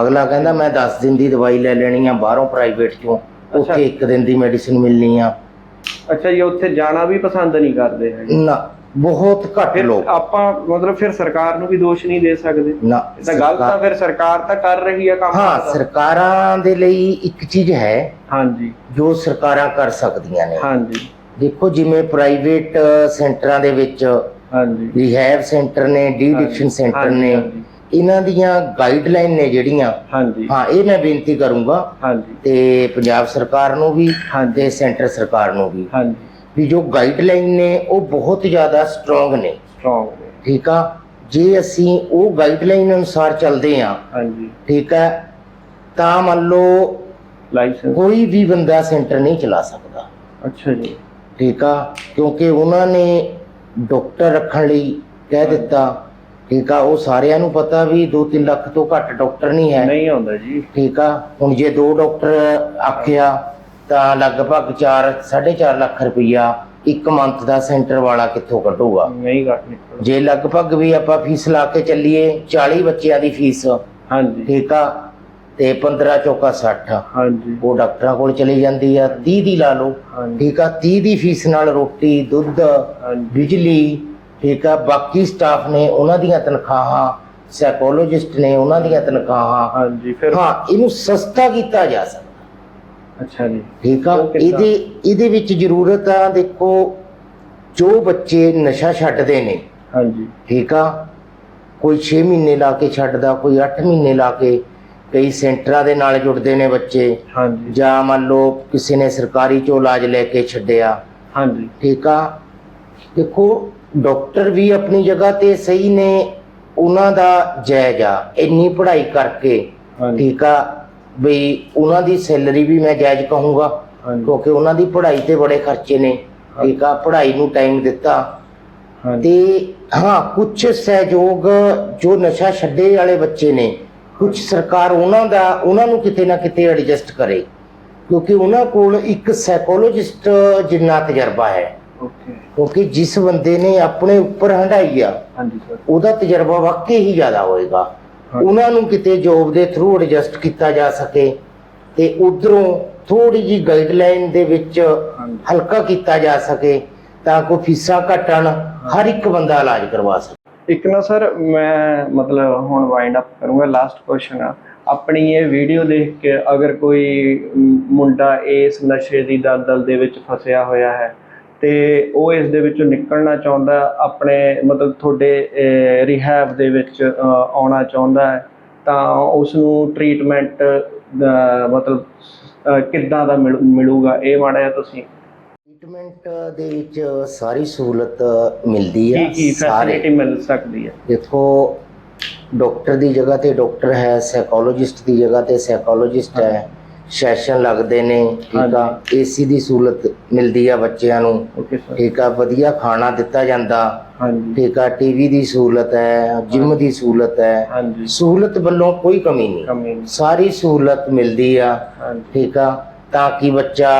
ਅਗਲਾ ਕਹਿੰਦਾ ਮੈਂ 10 ਦਿਨ ਦੀ ਦਵਾਈ ਲੈ ਲੈਣੀ ਆ ਬਾਹਰੋਂ ਪ੍ਰਾਈਵੇਟ ਚੋਂ। ਅੱਛਾ। ਉੱਥੇ ਇੱਕ ਦਿਨ ਦੀ ਮੈਡੀਸਿਨ ਮਿਲਣੀ ਆ। ਅੱਛਾ ਜੀ ਉੱਥੇ ਜਾਣਾ ਵੀ ਪਸੰਦ ਨਹੀਂ ਕਰਦੇ ਹੈਗੇ। ਨਾ ਬਹੁਤ ਘੱਟ ਫਿਰ ਲੋਕ। ਆਪਾਂ ਮਤਲਬ ਫਿਰ ਸਰਕਾਰ ਨੂੰ ਵੀ ਦੋਸ਼ ਨਹੀਂ ਦੇ ਸਕਦੇ। ਨਾ ਇਹ ਤਾਂ ਗਲਤ ਆ ਫਿਰ ਸਰਕਾਰ ਤਾਂ ਕਰ ਰਹੀ ਆ ਕੰਮ। ਹਾਂ। ਸਰਕਾਰਾਂ ਦੇ ਲਈ ਇੱਕ ਚੀਜ਼ ਹੈ ਹਾਂਜੀ। ਜੋ ਸਰਕਾਰਾਂ ਕਰ ਸਕਦੀਆਂ ਨੇ। ਹਾਂਜੀ। ਦੇਖੋ ਜਿਵੇਂ ਪ੍ਰਾਈਵੇਟ ਸੈਂਟਰਾਂ ਦੇ ਵਿੱਚ ਹਾਂਜੀ। ਰਿਹੈਬ ਸੈਂਟਰ ਨੇ ਡੀ ਐਡਿਕਸ਼ਨ ਸੈਂਟਰ ਹਾਂਜੀ, ਨੇ। ਹਾਂਜੀ, ਇਹਨਾਂ ਦੀਆਂ ਗਾਈਡਲਾਈਨ ਨੇ ਜਿਹੜੀਆਂ ਹਾਂਜੀ। ਹਾਂ ਇਹ ਮੈਂ ਬੇਨਤੀ ਕਰੂੰਗਾ। ਹਾਂਜੀ। ਤੇ ਪੰਜਾਬ ਸਰਕਾਰ ਨੂੰ ਵੀ ਤੇ ਸੈਂਟਰ ਸਰਕਾਰ ਨੂੰ ਵੀ। ਹਾਂਜੀ। ਵੀ ਜੋ ਗਾਈਡਲਾਈਨ ਨੇ ਉਹ ਬਹੁਤ ਜ਼ਿਆਦਾ ਸਟਰੋਂਗ ਨੇ। ਸਟਰੋਂਗ ਨੇ। ਠੀਕ ਆ? ਜੇ ਅਸੀਂ ਉਹ ਗਾਈਡਲਾਈਨ ਅਨੁਸਾਰ ਚੱਲਦੇ ਹਾਂ ਹਾਂਜੀ। ਠੀਕ ਹੈ ਤਾਂ ਮੰਨ ਲਓ ਲਾਇਸੈਂਸ ਕੋਈ ਵੀ ਬੰਦਾ ਸੈਂਟਰ ਨਹੀਂ ਚਲਾ ਸਕਦਾ। ਅੱਛਾ ਜੀ। ਠੀਕ ਆ? ਕਿਉਂਕਿ ਉਹਨਾਂ ਨੇ ਡਾਕਟਰ ਰੱਖਣ ਲਈ ਕਹਿ ਦਿੱਤਾ। ਠੀਕ ਆ ਉਹ ਸਾਰਿਆਂ ਨੂੰ ਪਤਾ ਵੀ 2-3 ਲੱਖ ਤੋਂ ਘੱਟ ਡਾਕਟਰ ਨਹੀਂ ਹੈ। ਨਹੀਂ ਆਉਂਦਾ ਜੀ। ਠੀਕ ਆ ਹੁਣ ਜੇ ਦੋ ਡਾਕਟਰ ਆਖਿਆ ਤਾਂ ਲਗਭਗ 4 4.5 ਲੱਖ ਰੁਪਈਆ ਇੱਕ ਮੰਥ ਦਾ ਸੈਂਟਰ ਵਾਲਾ ਕਿੱਥੋਂ ਕੱਢੂਗਾ? ਨਹੀਂ ਘੱਟ ਨਿਕਲ ਜੇ ਲਗਭਗ ਵੀ ਆਪਾਂ ਫੀਸ ਲਾ ਕੇ ਚੱਲੀਏ 40 ਬੱਚਿਆਂ ਦੀ ਫੀਸ। ਹਾਂਜੀ। ਠੀਕ ਆ ਤੇ 15 ਚੌਕਾ 60 ਹਾਂਜੀ। ਉਹ ਡਾਕਟਰਾਂ ਕੋਲ ਚਲੀ ਜਾਂਦੀ ਆ 30 ਦੀ ਲਾ ਲਓ। ਠੀਕ ਆ 30 ਦੀ ਫੀਸ ਨਾਲ ਰੋਟੀ ਦੁੱਧ ਬਿਜਲੀ ਠੀਕ ਆ ਬਾਕੀ ਸਟਾਫ ਨੇ ਉਹਨਾਂ ਦੀਆਂ ਤਨਖਾਹਾਂ ਸਾਈਕੋਲੋਜਿਸਟ ਨੇ ਉਹਨਾਂ ਦੀਆਂ ਤਨਖਾਹਾਂ ਹਾਂਜੀ ਫਿਰ ਹਾਂ ਇਹਨੂੰ ਸਸਤਾ ਕੀਤਾ ਜਾ ਸਕਦਾ। ਅੱਛਾ ਜੀ। ਠੀਕ ਆ? ਇਹਦੇ ਇਹਦੇ ਵਿੱਚ ਜ਼ਰੂਰਤ ਆ ਦੇਖੋ ਜੋ ਬੱਚੇ ਨਸ਼ਾ ਛੱਡਦੇ ਨੇ ਹਾਂਜੀ। ਠੀਕ ਆ ਕੋਈ 6 ਮਹੀਨੇ ਲਾ ਕੇ ਛੱਡਦਾ ਕੋਈ 8 ਮਹੀਨੇ ਲਾ ਕੇ ਕਈ ਸੈਂਟਰਾਂ ਦੇ ਨਾਲ ਜੁੜਦੇ ਨੇ ਬੱਚੇ ਹਾਂਜੀ। ਜਾਂ ਮੰਨ ਲਓ ਕਿਸੇ ਨੇ ਸਰਕਾਰੀ ਚੋਂ ਇਲਾਜ ਲੈ ਕੇ ਛੱਡਿਆ। ਹਾਂਜੀ। ਠੀਕ ਆ ਦੇਖੋ ਡਾਕਟਰ ਵੀ ਆਪਣੀ ਜਗ੍ਹਾ ਤੇ ਸਹੀ ਨੇ ਉਹਨਾਂ ਦਾ ਜਾਇਜ਼ ਆ। ਇੰਨੀ ਪੜ੍ਹਾਈ ਕਰਕੇ ਠੀਕ ਆ ਬਈ ਉਹਨਾਂ ਦੀ ਸੈਲਰੀ ਵੀ ਮੈਂ ਜਾਇਜ਼ ਕਹੂੰਗਾ ਕਿਉਂਕਿ ਉਹਨਾਂ ਦੀ ਪੜ੍ਹਾਈ ਤੇ ਬੜੇ ਖਰਚੇ ਨੇ ਠੀਕ ਆ ਪੜ੍ਹਾਈ ਨੂੰ ਟਾਈਮ ਦਿੱਤਾ। ਤੇ ਹਾਂ ਕੁਝ ਸਹਿਯੋਗ ਜੋ ਨਸ਼ਾ ਛੱਡੇ ਵਾਲੇ ਬੱਚੇ ਨੇ ਕੁਝ ਸਰਕਾਰ ਉਹਨਾਂ ਦਾ ਉਹਨਾਂ ਨੂੰ ਕਿਤੇ ਨਾ ਕਿਤੇ ਐਡਜਸਟ ਕਰੇ। ਕਿਉਂਕਿ ਉਹਨਾਂ ਕੋਲ ਇੱਕ ਸਾਈਕੋਲੋਜਿਸਟ ਜਿੰਨਾ ਤਜਰਬਾ ਹੈ। ਓਕੇ ਕਿਉਂਕਿ ਜਿਸ ਬੰਦੇ ਨੇ ਆਪਣੇ ਉੱਪਰ ਹੰਡਾਈ ਆ ਹਾਂਜੀ ਸਰ ਉਹਦਾ ਤਜਰਬਾ ਵਾਕਈ ਹੀ ਜ਼ਿਆਦਾ ਹੋਏਗਾ। ਉਹਨਾਂ ਨੂੰ ਕਿਤੇ ਜੋਬ ਦੇ ਥਰੂ ਐਡਜਸਟ ਕੀਤਾ ਜਾ ਸਕੇ ਤੇ ਉਧਰੋਂ ਥੋੜੀ ਜੀ ਗਾਈਡਲਾਈਨ ਦੇ ਵਿੱਚ ਹਲਕਾ ਕੀਤਾ ਜਾ ਸਕੇ ਤਾਂ ਕੋਈ ਫੀਸਾਂ ਘਟਣ ਹਰ ਇੱਕ ਬੰਦਾ ਇਲਾਜ ਕਰਵਾ ਸਕੇ। ਇੱਕ ਨਾ ਸਰ ਮੈਂ ਮਤਲਬ ਹੁਣ ਵਾਈਂਡ ਅਪ ਕਰੂੰਗਾ ਲਾਸਟ ਕੁਐਸਚਨ ਆ। ਆਪਣੀ ਇਹ ਵੀਡੀਓ ਦੇਖ ਕੇ ਅਗਰ ਕੋਈ ਮੁੰਡਾ ਇਸ ਨਸ਼ੇ ਦੀ ਦਲਦਲ ਦੇ ਵਿੱਚ ਫਸਿਆ ਹੋਇਆ ਹੈ ਤੇ ਉਹ ਇਸ ਦੇ ਵਿੱਚੋਂ ਨਿਕਲਣਾ ਚਾਹੁੰਦਾ ਆਪਣੇ ਮਤਲਬ ਤੁਹਾਡੇ ਰਿਹੈਬ ਦੇ ਵਿੱਚ ਆਉਣਾ ਚਾਹੁੰਦਾ ਹੈ ਤਾਂ ਉਸ ਨੂੰ ਟ੍ਰੀਟਮੈਂਟ ਮਤਲਬ ਕਿੱਦਾਂ ਦਾ ਮਿਲ- ਮਿਲੂਗਾ? ਇਹ ਮਾੜਾ ਤੁਸੀਂ ਟ੍ਰੀਟਮੈਂਟ ਦੇ ਵਿੱਚ ਸਾਰੀ ਸਹੂਲਤ ਮਿਲਦੀ ਹੈ ਕੀ ਸਾਰੇ। ਫੈਸਿਲਿਟੀ ਮਿਲ ਸਕਦੀ ਹੈ ਦੇਖੋ ਡਾਕਟਰ ਦੀ ਜਗ੍ਹਾ ਤੇ ਡਾਕਟਰ ਹੈ ਸਾਈਕੋਲੋਜਿਸਟ ਦੀ ਜਗ੍ਹਾ ਤੇ ਸਾਈਕੋਲੋਜਿਸਟ ਹੈ ਸੈਸ਼ਨ ਲੱਗਦੇ ਨੇ ਠੀਕ ਆ? ਏਸੀ ਦੀ ਸਹੂਲਤ ਮਿਲਦੀ ਆ ਬੱਚਿਆਂ ਨੂੰ। ਓਕੇ ਸਰ ਠੀਕ ਆ ਵਧੀਆ ਖਾਣਾ ਦਿੱਤਾ ਜਾਂਦਾ। ਹਾਂਜੀ। ਠੀਕ ਆ ਟੀਵੀ ਦੀ ਸਹੂਲਤ ਹੈ ਜਿਮ ਦੀ ਸਹੂਲਤ ਹੈ। ਹਾਂਜੀ। ਸਹੂਲਤ ਵੱਲੋਂ ਕੋਈ ਕਮੀ ਨਹੀਂ। ਕਮੀ ਨਹੀਂ। ਸਾਰੀ ਸਹੂਲਤ ਮਿਲਦੀ ਆ। ਹਾਂਜੀ। ਠੀਕ ਆ ਤਾਂ ਕਿ ਬੱਚਾ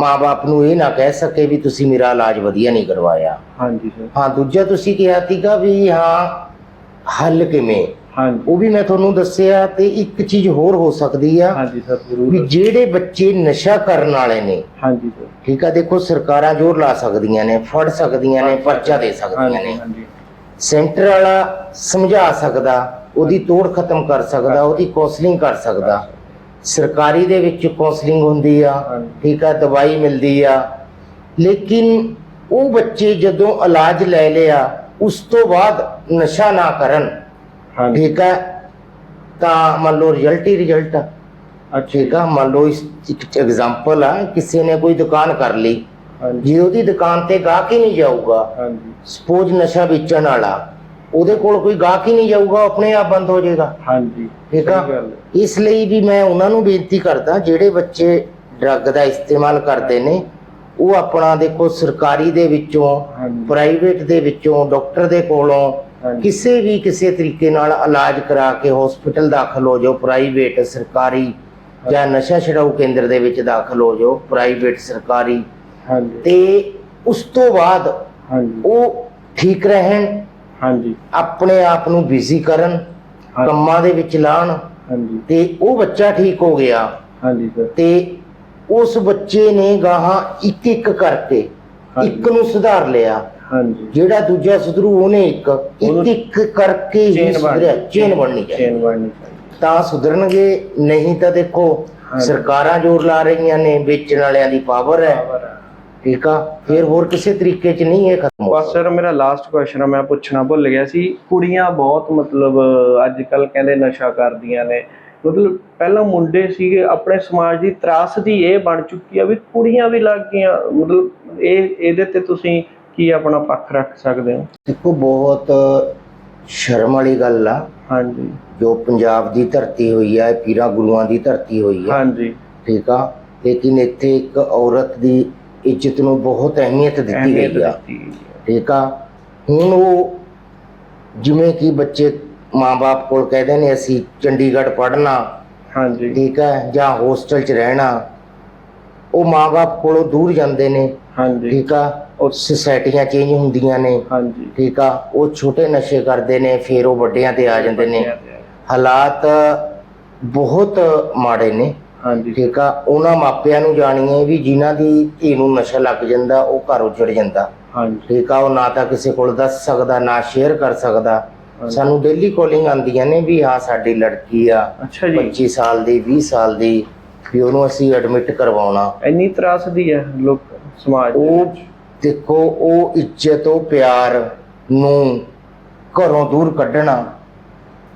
ਮਾਪੇ ਨੂੰ ਇਹ ਨਾ ਕਹਿ ਸਕੇ ਵੀ ਤੁਸੀਂ ਮੇਰਾ ਇਲਾਜ ਵਧੀਆ ਨਹੀਂ ਕਰਵਾਇਆ। ਹਾਂਜੀ ਸਰ ਹਾਂ ਦੂਜਾ ਤੁਸੀਂ ਕਿਹਾ ਸੀਗਾ ਵੀ ਹਾਂ ਹੱਲ ਕਿਵੇਂ? ਹਾਂਜੀ। ਉਹ ਵੀ ਮੈਂ ਤੁਹਾਨੂੰ ਦੱਸਿਆ ਤੇ ਇੱਕ ਚੀਜ਼ ਹੋਰ ਹੋ ਸਕਦੀ ਆ ਹਾਂਜੀ ਸਰ ਵੀ ਜਿਹੜੇ ਬੱਚੇ ਨਸ਼ਾ ਕਰਨ ਵਾਲੇ ਨੇ ਹਾਂਜੀ ਸਰ। ਠੀਕ ਆ ਦੇਖੋ ਸਰਕਾਰਾਂ ਜ਼ੋਰ ਲਾ ਸਕਦੀਆਂ ਨੇ ਫੜ ਸਕਦੀਆਂ ਨੇ ਪਰਚਾ ਦੇ ਸਕਦੀਆਂ ਨੇ। ਹਾਂਜੀ ਸੈਂਟਰ ਵਾਲਾ ਸਮਝਾ ਸਕਦਾ ਉਹਦੀ ਤੋੜ ਖਤਮ ਕਰ ਸਕਦਾ ਉਹਦੀ ਕਾਉਂਸਲਿੰਗ ਕਰ ਸਕਦਾ। ਸਰਕਾਰੀ ਦੇ ਵਿੱਚ ਕਾਉਂਸਲਿੰਗ ਹੁੰਦੀ ਆ। ਠੀਕ ਆ ਦਵਾਈ ਮਿਲਦੀ ਆ। ਲੇਕਿਨ ਉਹ ਬੱਚੇ ਜਦੋਂ ਇਲਾਜ ਲੈ ਲਿਆ ਉਸ ਤੋਂ ਬਾਅਦ ਨਸ਼ਾ ਨਾ ਕਰਨ ਹਾਂਜੀ। ਠੀਕ ਹੈ ਤਾਂ ਮੰਨ ਲਓ ਰਿਜ਼ਲਟ ਹੀ ਰਿਜ਼ਲਟ ਆ ਠੀਕ ਆ ਮੰਨ ਲਓ ਇਸ ਇੱਕ ਐਗਜ਼ਾਮਪਲ ਆ ਕਿਸੇ ਨੇ ਕੋਈ ਦੁਕਾਨ ਕਰ ਲਈ ਹਾਂਜੀ। ਜੇ ਉਹਦੀ ਦੁਕਾਨ ਤੇ ਗਾਹਕ ਹੀ ਨਹੀਂ ਜਾਊਗਾ ਹਾਂਜੀ। ਸਪੋਜ਼ ਨਸ਼ਾ ਵੇਚਣ ਵਾਲਾ ਉਹਦੇ ਕੋਲ ਕੋਈ ਗਾਹਕ ਹੀ ਨਹੀਂ ਜਾਊਗਾ ਉਹ ਆਪਣੇ ਆਪ ਬੰਦ ਹੋ ਜਾਏਗਾ। ਹਾਂਜੀ ਠੀਕ ਆ? ਸਹੀ ਗੱਲ ਹੈ। ਇਸ ਲਈ ਵੀ ਮੈਂ ਉਹਨਾਂ ਨੂੰ ਬੇਨਤੀ ਕਰਦਾ ਜਿਹੜੇ ਬੱਚੇ ਡਰੱਗ ਦਾ ਇਸਤੇਮਾਲ ਕਰਦੇ ਨੇ ਉਹ ਆਪਣਾ ਦੇਖੋ ਸਰਕਾਰੀ ਦੇ ਵਿੱਚੋਂ ਹਾਂਜੀ। ਪ੍ਰਾਈਵੇਟ ਦੇ ਵਿੱਚੋਂ ਡਾਕਟਰ ਦੇ ਕੋਲੋਂ ਕਿਸੇ ਵੀ ਕਿਸੇ ਤਰੀਕੇ ਨਾਲ ਇਲਾਜ ਕਰਾ ਕੇ ਹਸਪੀਟਲ ਦਾਖਲ ਹੋ ਜਾਓ ਪ੍ਰਾਈਵੇਟ ਸਰਕਾਰੀ ਜਾਂ ਨਸ਼ਾ ਛਡਾਊ ਕੇਂਦਰ ਦੇ ਵਿੱਚ ਦਾਖਲ ਹੋ ਜਾਓ ਪ੍ਰਾਈਵੇਟ ਸਰਕਾਰੀ। ਹਾਂਜੀ। ਤੇ ਉਸ ਤੋਂ ਬਾਅਦ ਹਾਂਜੀ। ਉਹ ਠੀਕ ਰਹਿਣ ਹਾਂਜੀ। ਆਪਣੇ ਆਪ ਨੂੰ ਬਿਜ਼ੀ ਕਰਨ। ਕੰਮਾਂ ਦੇ ਵਿੱਚ ਲਾਣ ਹਾਂਜੀ। ਤੇ ਉਹ ਬੱਚਾ ਠੀਕ ਹੋ ਗਿਆ। ਹਾਂਜੀ ਸਰ। ਤੇ ਉਸ ਬੱਚੇ ਨੇ ਗਾਹਾਂ ਇੱਕ ਇੱਕ ਕਰਕੇ। ਇੱਕ ਨੂੰ ਸੁਧਾਰ ਲਿਆ। ਹਾਂਜੀ। ਜਿਹੜਾ ਦੂਜਾ ਸੁਧਰੂ ਉਹਨੇ ਇੱਕ ਇੱਕ ਕਰਕੇ ਹੀ ਚੇਨ ਸੁਧਰਿਆ ਚੇਨ ਬਣਨੀ ਚਾਹੀਦੀ। ਚੇਨ ਬਣਨੀ ਚਾਹੀਦੀ। ਤਾਂ ਸੁਧਰਨਗੇ ਨਹੀਂ ਤਾਂ ਦੇਖੋ ਹਾਂਜੀ। ਸਰਕਾਰਾਂ ਜ਼ੋਰ ਲਾ ਰਹੀਆਂ ਨੇ ਵੇਚਣ ਵਾਲਿਆਂ ਦੀ ਪਾਵਰ ਹੈ। ਬਰਾਬਰ ਹੈ। ਠੀਕ ਆ? ਫਿਰ ਹੋਰ ਕਿਸੇ ਤਰੀਕੇ 'ਚ ਨਹੀਂ ਇਹ ਖਤਮ ਹੋ ਬਸ ਸਰ ਮੇਰਾ ਲਾਸਟ ਕੁਐਸਚਨ ਆ ਮੈਂ ਪੁੱਛਣਾ ਭੁੱਲ ਗਿਆ ਸੀ। ਕੁੜੀਆਂ ਬਹੁਤ ਮਤਲਬ ਅੱਜ ਕੱਲ ਕਹਿੰਦੇ ਨਸ਼ਾ ਕਰਦੀਆਂ ਨੇ। ਮਤਲਬ ਪਹਿਲਾਂ ਮੁੰਡੇ ਸੀਗੇ ਆਪਣੇ ਸਮਾਜ ਦੀ ਤਰਾਸਦੀ ਇਹ ਬਣ ਚੁੱਕੀ ਆ ਵੀ ਕੁੜੀਆਂ ਵੀ ਲੱਗ ਗਈਆਂ। ਮਤਲਬ ਇਹ ਇਹਦੇ ਤੇ ਤੁਸੀਂ ਕੀ ਆਪਣਾ ਪੱਖ ਰੱਖ ਸਕਦੇ ਹੋ? ਦੇਖੋ ਬਹੁਤ ਸ਼ਰਮ ਵਾਲੀ ਗੱਲ ਆ। ਹਾਂਜੀ। ਜੋ ਪੰਜਾਬ ਦੀ ਧਰਤੀ ਹੋਈ ਹੈ ਪੀਰਾਂ ਗੁਰੂਆਂ ਦੀ ਧਰਤੀ ਹੋਈ ਹੈ ਹਾਂਜੀ। ਠੀਕ ਆ? ਲੇਕਿਨ ਇੱਥੇ ਇੱਕ ਔਰਤ ਦੀ ਇੱਜ਼ਤ ਨੂੰ ਬਹੁਤ ਅਹਿਮੀਅਤ ਦਿੱਤੀ ਗਈ ਆ। ਠੀਕ ਆ? ਹੁਣ ਉਹ ਜਿਵੇਂ ਕਿ ਬੱਚੇ ਮਾਪੇ ਕੋਲ ਕਹਿੰਦੇ ਨੇ ਅਸੀਂ ਚੰਡੀਗੜ੍ਹ ਪੜ੍ਹਨਾ ਹਾਂਜੀ। ਠੀਕ ਹੈ ਜਾਂ ਹੋਸਟਲ 'ਚ ਰਹਿਣਾ ਉਹ ਮਾਪੇ ਕੋਲੋਂ ਦੂਰ ਜਾਂਦੇ ਨੇ। ਹਾਂਜੀ। ਠੀਕ ਆ? ਉਹ ਸੁਸਾਇਟੀਆਂ ਚੇਂਜ ਹੁੰਦੀਆਂ ਨੇ। ਹਾਂਜੀ। ਠੀਕ ਆ? ਉਹ ਛੋਟੇ ਨਸ਼ੇ ਕਰਦੇ ਨੇ ਫਿਰ ਉਹ ਵੱਡਿਆਂ ਤੇ ਆ ਜਾਂਦੇ ਨੇ। ਹਾਲਾਤ ਬਹੁਤ ਮਾੜੇ ਨੇ। ਹਾਂਜੀ। ਠੀਕ ਆ? ਉਹਨਾਂ ਮਾਪਿਆਂ ਨੂੰ ਜਾਣੀਏ ਵੀ ਜਿਨ੍ਹਾਂ ਦੀ ਧੀ ਨੂੰ ਨਸ਼ਾ ਲੱਗ ਜਾਂਦਾ ਉਹ ਘਰ ਉਜੜ ਜਾਂਦਾ। ਹਾਂਜੀ। ਠੀਕ ਆ? ਉਹ ਨਾ ਤਾਂ ਕਿਸੇ ਕੋਲ ਦੱਸ ਸਕਦਾ ਨਾ ਸ਼ੇਅਰ ਕਰ ਸਕਦਾ। ਸਾਨੂੰ ਡੇਲੀ ਕਾਲਿੰਗ ਆਉਂਦੀਆਂ ਨੇ ਵੀ ਹਾਂ ਸਾਡੀ ਲੜਕੀ ਆ ਅੱਛਾ ਜੀ। 25 ਸਾਲ ਦੀ 20 ਸਾਲ ਦੀ ਵੀ ਉਹਨੂੰ ਅਸੀਂ ਐਡਮਿਟ ਕਰਵਾਉਣਾ। ਇੰਨੀ ਤਰਾਸਦੀ ਹੈ ਲੋਕ ਸਮਾਜ ਦੇ ਉਹ। ਦੇਖੋ ਉਹ ਇੱਜ਼ਤ ਉਹ ਪਿਆਰ ਨੂੰ ਘਰੋਂ ਦੂਰ ਕੱਢਣਾ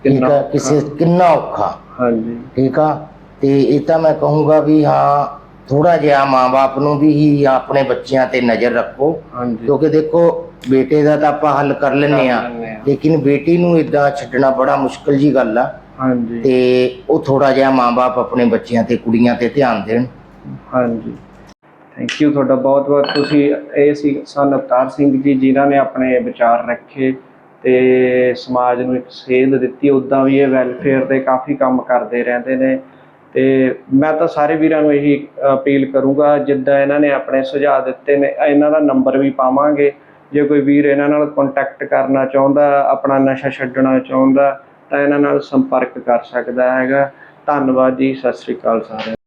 ਠੀਕ ਆ ਕਿਸੇ ਕਿੰਨਾ ਔਖਾ। ਹਾਂਜੀ। ਠੀਕ ਆ? ਤੇ ਇਹ ਤਾਂ ਮੈਂ ਕਹੂੰਗਾ ਵੀ ਹਾਂ ਥੋੜਾ ਜਿਹਾ ਮਾਂ-ਬਾਪ ਨੂੰ ਵੀ ਹੀ ਆਪਣੇ ਬੱਚਿਆਂ ਤੇ ਨਜ਼ਰ ਰੱਖੋ। ਕਿਉਂਕਿ ਦੇਖੋ ਬੇਟੇ ਦਾ ਤਾਂ ਆਪਾਂ ਹੱਲ ਕਰ ਲੈਂਦੇ ਆ। ਲੇਕਿਨ ਬੇਟੀ ਨੂੰ ਇਦਾਂ ਛੱਡਣਾ ਬੜਾ ਮੁਸ਼ਕਲ ਜੀ ਗੱਲ ਆ। ਹਾਂਜੀ। ਤੇ ਉਹ ਥੋੜਾ ਜਿਹਾ ਮਾਂ-ਬਾਪ ਆਪਣੇ ਬੱਚਿਆਂ ਤੇ ਕੁੜੀਆਂ ਤੇ ਧਿਆਨ ਦੇਣ। ਹਾਂਜੀ। ਥੈਂਕ ਯੂ ਤੁਹਾਡਾ ਬਹੁਤ ਬਹੁਤ। ਤੁਸੀਂ ਇਹ ਸੀ ਸਨ ਅਵਤਾਰ ਸਿੰਘ ਜੀ, ਜਿਨ੍ਹਾਂ ਨੇ ਆਪਣੇ ਵਿਚਾਰ ਰੱਖੇ ਤੇ ਸਮਾਜ ਨੂੰ ਇੱਕ ਸੇਧ ਦਿੱਤੀ। ਉਦਾਂ ਵੀ ਇਹ ਵੈਲਫੇਅਰ ਦੇ ਕਾਫੀ ਕੰਮ ਕਰਦੇ ਰਹਿੰਦੇ ਨੇ ਤੇ ਮੈਂ ਤਾਂ ਸਾਰੇ ਵੀਰਾਂ ਨੂੰ ਇਹੀ ਅਪੀਲ ਕਰੂੰਗਾ, ਜਿੱਦਾਂ ਇਹਨਾਂ ਨੇ ਆਪਣੇ ਸੁਝਾਅ ਦਿੱਤੇ ਨੇ, ਇਹਨਾਂ ਦਾ ਨੰਬਰ ਵੀ ਪਾਵਾਂਗੇ। ਜੇ ਕੋਈ ਵੀਰ ਇਹਨਾਂ ਨਾਲ ਕੰਟੈਕਟ ਕਰਨਾ ਚਾਹੁੰਦਾ, ਆਪਣਾ ਨਸ਼ਾ ਛੱਡਣਾ ਚਾਹੁੰਦਾ, ਤਾਂ ਇਹਨਾਂ ਨਾਲ ਸੰਪਰਕ ਕਰ ਸਕਦਾ ਹੈਗਾ। ਧੰਨਵਾਦ ਜੀ, ਸਤਿ ਸ੍ਰੀ ਅਕਾਲ ਸਾਰਿਆਂ